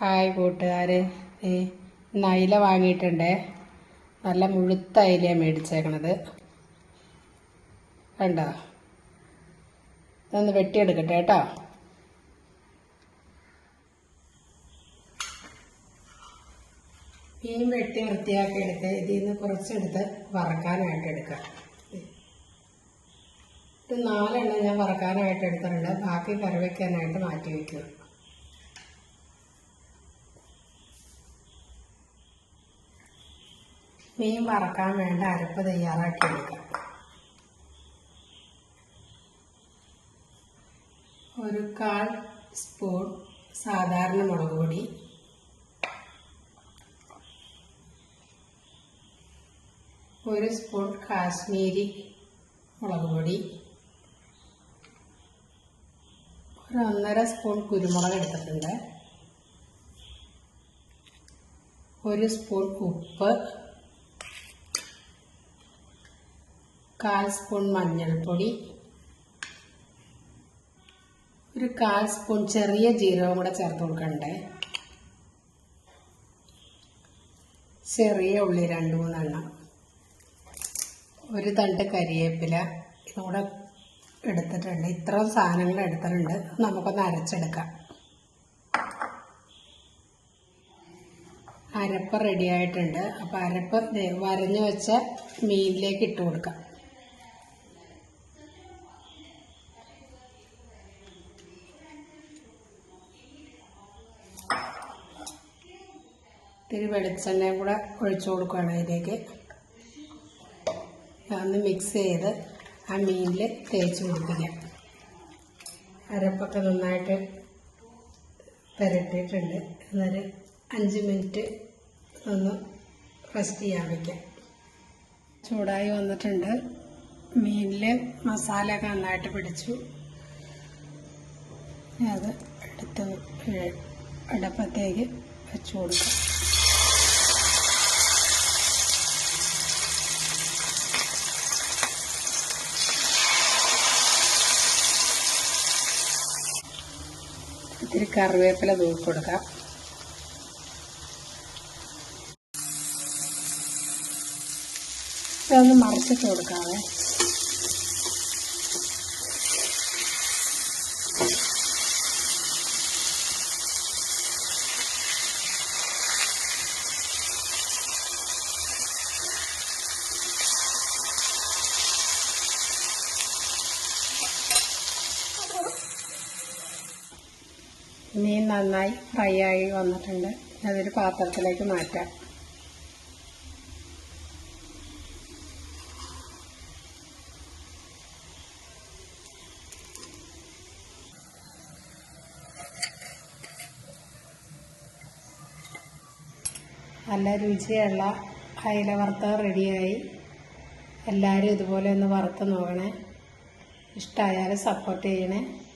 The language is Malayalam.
ഹായ് കൂട്ടുകാരെ. ഇന്ന് അയില വാങ്ങിയിട്ടുണ്ടേ. നല്ല മുഴുത്ത അയിലയാണ് മേടിച്ചേക്കണത്. കണ്ടോ? ഇതൊന്ന് വെട്ടിയെടുക്കട്ടെ കേട്ടോ. മീൻ വെട്ടി വൃത്തിയാക്കി എടുത്ത് ഇതിൽ നിന്ന് കുറച്ചെടുത്ത് വറക്കാനായിട്ട് എടുക്കാം. ഇത് നാലെണ്ണം ഞാൻ വറക്കാനായിട്ട് എടുത്തിട്ടുണ്ട്. ബാക്കി കറി മാറ്റി വയ്ക്കുക. മീൻ വറക്കാൻ വേണ്ട അരപ്പ് തയ്യാറാക്കി എടുക്കാം. ഒരു കാൽ സ്പൂൺ സാധാരണ മുളക് പൊടി. ഒരു സ്പൂൺ കാശ്മീരി മുളക് പൊടി. ഒരു ഒന്നര സ്പൂൺ കുരുമുളക് എടുത്തിട്ടുണ്ട്. ഒരു സ്പൂൺ ഉപ്പ്. കാൽ സ്പൂൺ മഞ്ഞൾപ്പൊടി ഒരു കാൽ സ്പൂൺ ചെറിയ ജീരകം കൂടെ ചേർത്ത് കൊടുക്കണ്ടേ? ചെറിയ ഉള്ളി രണ്ട് മൂന്നെണ്ണം. ഒരു തണ്ട് കരിവേപ്പില ഇതുകൂടെ എടുത്തിട്ടുണ്ട്. ഇത്രയും സാധനങ്ങൾ എടുത്തിട്ടുണ്ട്. നമുക്കൊന്ന് അരച്ചെടുക്കാം. അരപ്പ് റെഡി ആയിട്ടുണ്ട്. അപ്പോൾ അരപ്പ് വരഞ്ഞു വെച്ച മീനിലേക്ക് ഇട്ട് കൊടുക്കാം. ഇത്തിരി വെളിച്ചെണ്ണയും കൂടെ ഒഴിച്ചു കൊടുക്കുകയാണ് അതിലേക്ക്. ഒന്ന് മിക്സ് ചെയ്ത് ആ മീനിൽ തേച്ച് പിടിപ്പിക്കാം അരപ്പൊക്കെ നന്നായിട്ട് പുരട്ടിയിട്ടുണ്ട്. എന്നൊരു അഞ്ച് മിനിറ്റ് ഒന്ന് റെസ്റ്റ് ചെയ്യാൻ വയ്ക്കാം ചൂടായി വന്നിട്ടുണ്ട്. മീനിൽ മസാലയൊക്കെ നന്നായിട്ട് പിടിച്ചു. അത് എടുത്ത് അടപ്പത്തേക്ക് വെച്ചു കൊടുക്കാം. ഇത്തിരി കറിവേപ്പില തൂക്കി കൊടുക്കാം. ഇതൊന്ന് മറിച്ചിട്ട് കൊടുക്കാവേ. മീൻ നന്നായി ഫ്രൈ ആയി വന്നിട്ടുണ്ട്. അതൊരു പാത്രത്തിലേക്ക് മാറ്റാം. നല്ല രുചിയുള്ള അയില വറുത്ത റെഡിയായി. എല്ലാവരും ഇതുപോലെ ഒന്ന് വറുത്ത് നോക്കണേ. ഇഷ്ടമായാലും സപ്പോർട്ട് ചെയ്യണേ.